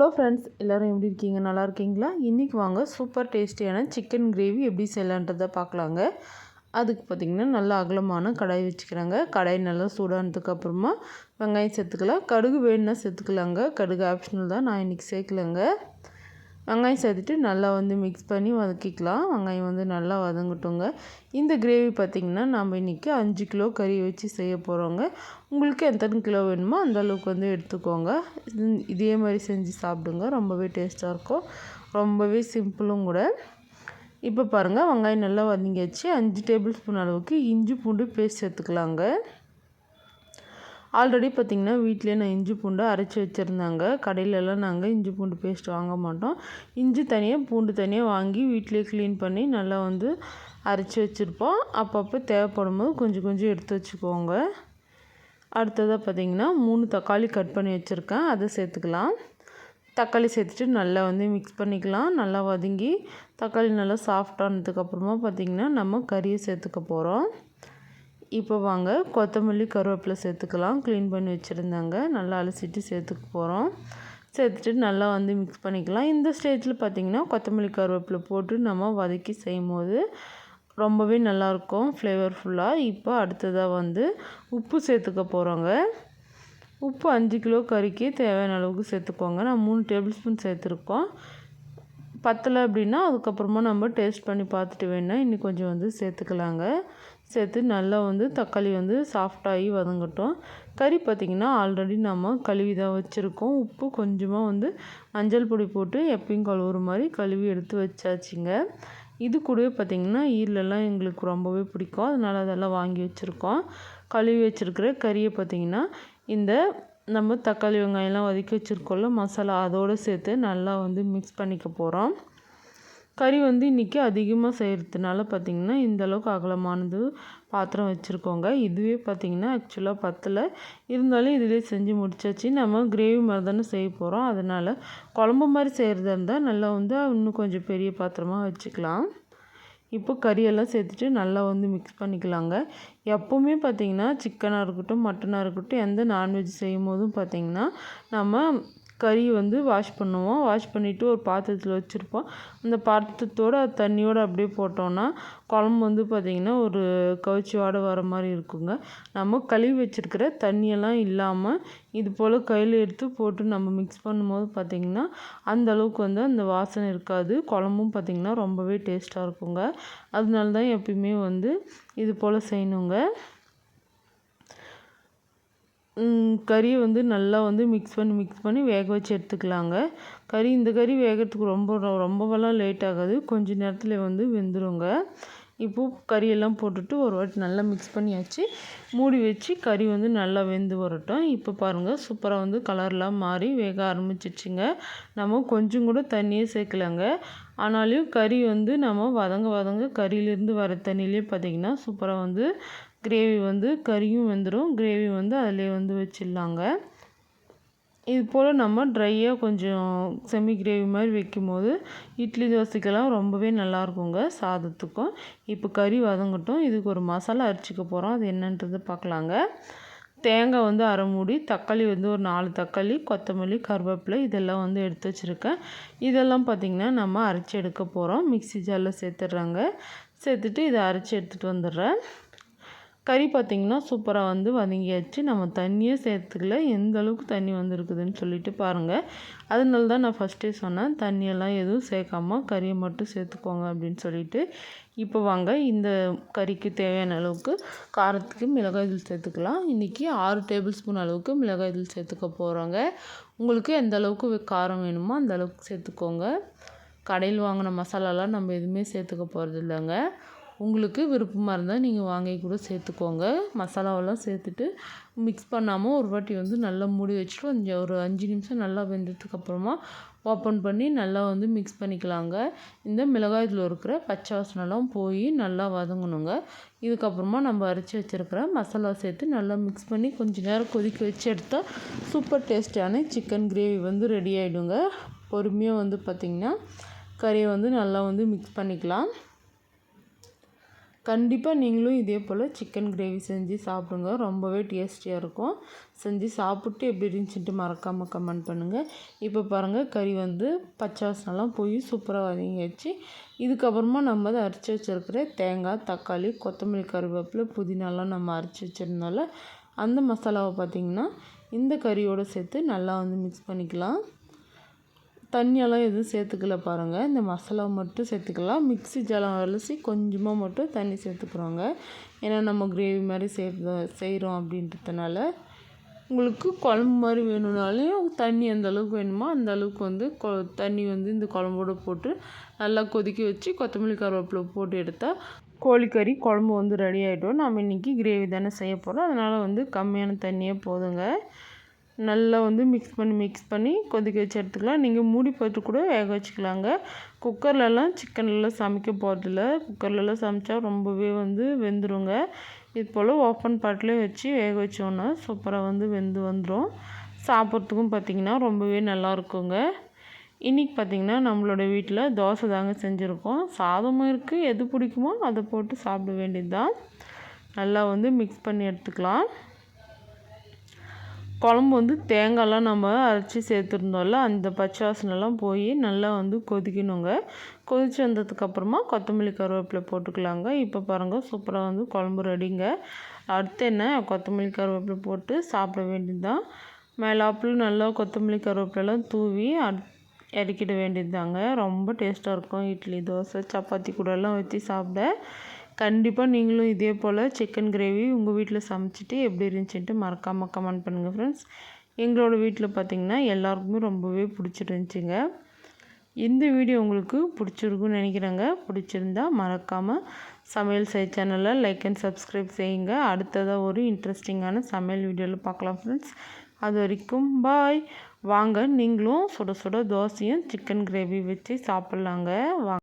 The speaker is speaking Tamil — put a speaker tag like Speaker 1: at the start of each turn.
Speaker 1: ஹலோ ஃப்ரெண்ட்ஸ் எல்லோரும் எப்படி இருக்கீங்க நல்லா இருக்கீங்களா இன்றைக்கி வாங்க சூப்பர் டேஸ்டியான சிக்கன் கிரேவி எப்படி செய்யலான்றதை பார்க்கலாங்க அதுக்கு பார்த்திங்கன்னா நல்லா அகலமான கடாய் வச்சுக்கிறாங்க கடாய் நல்லா சூடானதுக்கு அப்புறமா வெங்காயம் சேர்த்துக்கலாம் கடுகு வேணும்னா சேர்த்துக்கலாங்க கடுகு ஆப்ஷனல் தான் நான் இன்றைக்கி சேர்க்கலங்க வெங்காயம் சேர்த்துட்டு நல்லா வந்து மிக்ஸ் பண்ணி வதக்கிக்கலாம் வெங்காயம் வந்து நல்லா வதங்கட்டுங்க இந்த கிரேவி பார்த்திங்கன்னா நம்ம இன்றைக்கி அஞ்சு கிலோ கறி வச்சு செய்ய போகிறோங்க உங்களுக்கு எத்தனை கிலோ வேணுமோ அந்த அளவுக்கு வந்து எடுத்துக்கோங்க இதே மாதிரி செஞ்சு சாப்பிடுங்க ரொம்பவே டேஸ்ட்டாக இருக்கும் ரொம்பவே சிம்பிளும் கூட இப்போ பாருங்கள் வெங்காயம் நல்லா வதங்கியாச்சு அஞ்சு டேபிள் ஸ்பூன் அளவுக்கு இஞ்சி பூண்டு பேஸ்ட் சேர்த்துக்கலாங்க ஆல்ரெடி பார்த்திங்கன்னா வீட்லேயே நான் இஞ்சி பூண்டு அரைச்சி வச்சுருந்தாங்க கடையிலலாம் நாங்கள் இஞ்சி பூண்டு பேஸ்ட் வாங்க மாட்டோம் இஞ்சி தனியாக பூண்டு தனியாக வாங்கி வீட்லேயே க்ளீன் பண்ணி நல்லா வந்து அரைச்சி வச்சுருப்போம் அப்பப்போ தேவைப்படும் போது கொஞ்சம் கொஞ்சம் எடுத்து வச்சுக்கோங்க அடுத்ததாக பார்த்திங்கன்னா மூணு தக்காளி கட் பண்ணி வச்சுருக்கேன் அதை சேர்த்துக்கலாம் தக்காளி சேர்த்துட்டு நல்லா வந்து மிக்ஸ் பண்ணிக்கலாம் நல்லா வதங்கி தக்காளி நல்லா சாஃப்டானதுக்கப்புறமா பார்த்திங்கன்னா நம்ம கறியை சேர்த்துக்க போகிறோம் இப்போ வாங்க கொத்தமல்லி கருவேப்பிலை சேர்த்துக்கலாம் க்ளீன் பண்ணி வச்சுருந்தாங்க நல்லா அலசிட்டு சேர்த்துக்க போகிறோம் சேர்த்துட்டு நல்லா வந்து மிக்ஸ் பண்ணிக்கலாம் இந்த ஸ்டேஜில் பார்த்திங்கன்னா கொத்தமல்லி கருவேப்பிலை போட்டு நம்ம வதக்கி செய்யும் போது ரொம்பவே நல்லாயிருக்கும் ஃப்ளேவர்ஃபுல்லாக இப்போ அடுத்ததாக வந்து உப்பு சேர்த்துக்க போகிறோங்க உப்பு அஞ்சு கிலோ கறிக்கு தேவையான அளவுக்கு சேர்த்துக்கோங்க நான் மூணு டேபிள் ஸ்பூன் சேர்த்துருக்கோம் பத்தலை அப்படின்னா அதுக்கப்புறமா நம்ம டேஸ்ட் பண்ணி பார்த்துட்டு வேணால் இன்னும் கொஞ்சம் வந்து சேர்த்துக்கலாங்க சேர்த்து நல்லா வந்து தக்காளி வந்து சாஃப்டாகி வதங்கட்டும் கறி பார்த்திங்கன்னா ஆல்ரெடி நம்ம கழுவி தான் வச்சுருக்கோம் உப்பு கொஞ்சமாக வந்து மஞ்சள் பொடி போட்டு எப்பயும் கழுவுற மாதிரி கழுவி எடுத்து வச்சாச்சுங்க இது கூடவே பார்த்திங்கன்னா ஈரலெல்லாம் எங்களுக்கு ரொம்பவே பிடிக்கும் அதனால் அதெல்லாம் வாங்கி வச்சுருக்கோம் கழுவி வச்சுருக்கிற கறியை பார்த்திங்கன்னா இந்த நம்ம தக்காளி வெங்காயம்லாம் வதக்கி வச்சுருக்கோம்ல மசாலா அதோடு சேர்த்து நல்லா வந்து மிக்ஸ் பண்ணிக்க போகிறோம் கறி வந்து இன்றைக்கி அதிகமாக செய்கிறதுனால பார்த்திங்கன்னா இந்தளவுக்கு அகலமானது பாத்திரம் வச்சுருக்கோங்க இதுவே பார்த்திங்கன்னா ஆக்சுவலாக பத்தில் இருந்தாலும் இதுவே செஞ்சு முடிச்சாச்சு நம்ம கிரேவி மாதிரி தானே செய்ய போகிறோம் அதனால் குழம்பு மாதிரி செய்கிறதா இருந்தால் நல்லா வந்து இன்னும் கொஞ்சம் பெரிய பாத்திரமாக வச்சுக்கலாம் இப்போ கறியெல்லாம் சேர்த்துட்டு நல்லா வந்து மிக்ஸ் பண்ணிக்கலாங்க எப்போவுமே பார்த்திங்கன்னா சிக்கனாக இருக்கட்டும் மட்டனாக இருக்கட்டும் எந்த நான்வெஜ் செய்யும் போதும் பார்த்திங்கன்னா நம்ம கறி வந்து வாஷ் பண்ணுவோம் வாஷ் பண்ணிவிட்டு ஒரு பாத்திரத்தில் வச்சுருப்போம் அந்த பாத்திரத்தோடு தண்ணியோடு அப்படியே போட்டோன்னா குழம்பு வந்து பார்த்திங்கன்னா ஒரு கவுச்சி வாடை வர மாதிரி இருக்குங்க நம்ம கழுவி வச்சுருக்கிற தண்ணியெல்லாம் இல்லாமல் இது போல் கையில் எடுத்து போட்டு நம்ம மிக்ஸ் பண்ணும்போது பார்த்திங்கன்னா அந்த அளவுக்கு வந்து அந்த வாசனை இருக்காது குழம்பும் பார்த்திங்கன்னா ரொம்பவே டேஸ்ட்டாக இருக்குங்க அதனால தான் எப்பயுமே வந்து இது போல் செய்யணுங்க கறி வந்து நல்லா வந்து மிக்ஸ் பண்ணி மிக்ஸ் பண்ணி வேக வச்சு எடுத்துக்கலாங்க கறி இந்த கறி வேகிறதுக்கு ரொம்ப ரொம்பவெல்லாம் லேட் ஆகாது கொஞ்ச நேரத்தில் வந்து வெந்துடுங்க இப்போ கறியெல்லாம் போட்டுட்டு ஒரு வாட்டி நல்லா மிக்ஸ் பண்ணியாச்சு மூடி வச்சு கறி வந்து நல்லா வெந்து வரட்டும் இப்போ பாருங்கள் சூப்பராக வந்து கலர்லாம் மாறி வேக ஆரம்பிச்சிடுச்சுங்க நம்ம கொஞ்சம் கூட தண்ணியே சேர்க்கலாங்க ஆனாலும் கறி வந்து நம்ம வதங்க வதங்க கறியிலேருந்து வர தண்ணியிலே பார்த்திங்கன்னா சூப்பராக வந்து கிரேவி வந்து கறியும் வெந்துடும் கிரேவி வந்து அதிலே வந்து வச்சிடலாங்க இது போல் நம்ம ட்ரையாக கொஞ்சம் செமி கிரேவி மாதிரி வைக்கும்போது இட்லி தோசைக்கெல்லாம் ரொம்பவே நல்லாயிருக்குங்க சாதத்துக்கும் இப்போ கறி வதங்கட்டும் இதுக்கு ஒரு மசாலா அரைச்சிக்க போகிறோம் அது என்னன்றது பார்க்கலாங்க தேங்காய் வந்து அரை மூடி தக்காளி வந்து ஒரு நாலு தக்காளி கொத்தமல்லி கருவேப்பிலை இதெல்லாம் வந்து எடுத்து வச்சுருக்கேன் இதெல்லாம் பார்த்திங்கன்னா நம்ம அரைச்சி எடுக்க போகிறோம் மிக்சி ஜாரில் சேர்த்துட்றாங்க சேர்த்துட்டு இதை அரைச்சி எடுத்துகிட்டு வந்துடுறேன் கறி பார்த்திங்கன்னா சூப்பராக வந்து வதங்கியாச்சு நம்ம தண்ணியே சேர்த்துக்கல எந்த அளவுக்கு தண்ணி வந்துருக்குதுன்னு சொல்லிட்டு பாருங்கள் அதனால தான் நான் ஃபஸ்ட்டே சொன்னேன் தண்ணியெல்லாம் எதுவும் சேர்க்காமல் கறியை மட்டும் சேர்த்துக்கோங்க அப்படின்னு சொல்லிட்டு இப்போ வாங்க இந்த கறிக்கு தேவையான அளவுக்கு காரத்துக்கு மிளகாய் தூள் சேர்த்துக்கலாம் இன்றைக்கி ஆறு டேபிள் ஸ்பூன் அளவுக்கு மிளகாய் தூள் சேர்த்துக்க போகிறோங்க உங்களுக்கு எந்த அளவுக்கு காரம் வேணுமோ அந்த அளவுக்கு சேர்த்துக்கோங்க கடையில் வாங்கின மசாலாலாம் நம்ம எதுவுமே சேர்த்துக்க போகிறது இல்லைங்க உங்களுக்கு விருப்பமாக இருந்தால் நீங்கள் வாங்கி கூட சேர்த்துக்கோங்க மசாலாவெல்லாம் சேர்த்துட்டு மிக்ஸ் பண்ணாமல் ஒரு வாட்டி வந்து நல்லா மூடி வச்சுட்டு கொஞ்சம் ஒரு அஞ்சு நிமிஷம் நல்லா வெந்ததுக்கப்புறமா ஓப்பன் பண்ணி நல்லா வந்து மிக்ஸ் பண்ணிக்கலாங்க இந்த மிளகாயத்தில் இருக்கிற பச்சை வாசனெல்லாம் போய் நல்லா வதங்கணுங்க இதுக்கப்புறமா நம்ம அரைச்சி வச்சுருக்கிற மசாலா சேர்த்து நல்லா மிக்ஸ் பண்ணி கொஞ்சம் நேரம் கொதிக்க வச்சு எடுத்தால் சூப்பர் டேஸ்டியான சிக்கன் கிரேவி வந்து ரெடி ஆகிடுங்க பொறுமையாக வந்து பார்த்திங்கன்னா கறியை வந்து நல்லா வந்து மிக்ஸ் பண்ணிக்கலாம் கண்டிப்பாக நீங்களும் இதே போல் சிக்கன் கிரேவி செஞ்சு சாப்பிடுங்க ரொம்பவே டேஸ்டியாக இருக்கும் செஞ்சு சாப்பிட்டு எப்படி இருந்துச்சுட்டு மறக்காமல் கமெண்ட் பண்ணுங்கள் இப்போ பாருங்கள் கறி வந்து பச்சாசனெல்லாம் போய் சூப்பராக வதங்கியாச்சு இதுக்கப்புறமா நம்ம அதை அரைச்சி வச்சுருக்கிற தேங்காய் தக்காளி கொத்தமல்லி கருவேப்பிலை புதினாலாம் நம்ம அரைச்சி வச்சுருந்தால அந்த மசாலாவை பார்த்திங்கன்னா இந்த கறியோடு சேர்த்து நல்லா வந்து மிக்ஸ் பண்ணிக்கலாம் தண்ணியெல்லாம் எதுவும் சேர்த்துக்கல பாருங்கள் இந்த மசாலா மட்டும் சேர்த்துக்கலாம் மிக்ஸி ஜலம் அலசி கொஞ்சமாக மட்டும் தண்ணி சேர்த்துக்குறோங்க ஏன்னா நம்ம கிரேவி மாதிரி சேர்த்து செய்கிறோம் அப்படின்றதுனால உங்களுக்கு குழம்பு மாதிரி வேணும்னாலையும் தண்ணி எந்த அளவுக்கு வேணுமோ அந்த அளவுக்கு வந்து கொ தண்ணி வந்து இந்த குழம்போடு போட்டு நல்லா கொதிக்க வச்சு கொத்தமல்லி கருவேப்பில் போட்டு எடுத்தால் கோழிக்கறி குழம்பு வந்து ரெடி ஆகிடும் நம்ம இன்றைக்கி கிரேவி தானே செய்ய போகிறோம் அதனால் வந்து கம்மியான தண்ணியே போதுங்க நல்லா வந்து மிக்ஸ் பண்ணி மிக்ஸ் பண்ணி கொதிக்க வச்சு எடுத்துக்கலாம் நீங்கள் மூடி போட்டு கூட வேக வச்சுக்கலாங்க குக்கர்லலாம் சிக்கன்லாம் சமைக்க போகிறதில்ல குக்கர்லலாம் சமைச்சா ரொம்பவே வந்து வெந்துருங்க இது போல் ஓப்பன் பாட்டிலே வச்சு வேக வச்சோன்னா சூப்பராக வந்து வெந்து வந்துடும் சாப்பிட்றதுக்கும் பார்த்திங்கன்னா ரொம்பவே நல்லா இருக்குங்க இன்றைக்கி பார்த்திங்கன்னா நம்மளோட வீட்டில் தோசை தாங்க செஞ்சுருக்கோம் சாதமும் இருக்குது எது பிடிக்குமோ அதை போட்டு சாப்பிட வேண்டியது தான் நல்லா வந்து மிக்ஸ் பண்ணி எடுத்துக்கலாம் குழம்பு வந்து தேங்காயெலாம் நம்ம அரைச்சி சேர்த்துருந்தோம்ல அந்த பச்சை வாசனைலாம் போய் நல்லா வந்து கொதிக்கணுங்க கொதித்து வந்ததுக்கப்புறமா கொத்தமல்லி கருவேப்பிலை போட்டுக்கலாங்க இப்போ பாருங்கள் சூப்பராக வந்து குழம்பு ரெடிங்க அடுத்து என்ன கொத்தமல்லி கருவேப்பிலை போட்டு சாப்பிட வேண்டியதுதான் மேலாப்பில் நல்லா கொத்தமல்லி கருவேப்பிலாம் தூவி அட் இறக்கிட வேண்டியது தாங்க ரொம்ப டேஸ்ட்டாக இருக்கும் இட்லி தோசை சப்பாத்தி கூடலாம் வச்சு சாப்பிட கண்டிப்பாக நீங்களும் இதே போல் சிக்கன் கிரேவி உங்கள் வீட்டில் சமைச்சிட்டு எப்படி இருந்துச்சுன்ட்டு மறக்காமல் கமெண்ட் பண்ணுங்கள் ஃப்ரெண்ட்ஸ் எங்களோடய வீட்டில் பார்த்திங்கன்னா எல்லாருக்குமே ரொம்பவே பிடிச்சிருந்துச்சிங்க இந்த வீடியோ உங்களுக்கு பிடிச்சிருக்குன்னு நினைக்கிறேங்க பிடிச்சிருந்தா மறக்காமல் சமையல் செய் சேனலை லைக் அண்ட் சப்ஸ்கிரைப் செய்யுங்க அடுத்ததாக ஒரு இன்ட்ரெஸ்டிங்கான சமையல் வீடியோவில் பார்க்கலாம் ஃப்ரெண்ட்ஸ் அது வரைக்கும் பாய் வாங்க நீங்களும் சுட சுட தோசையும் சிக்கன் கிரேவி வச்சு சாப்பிட்லாங்க வாங்க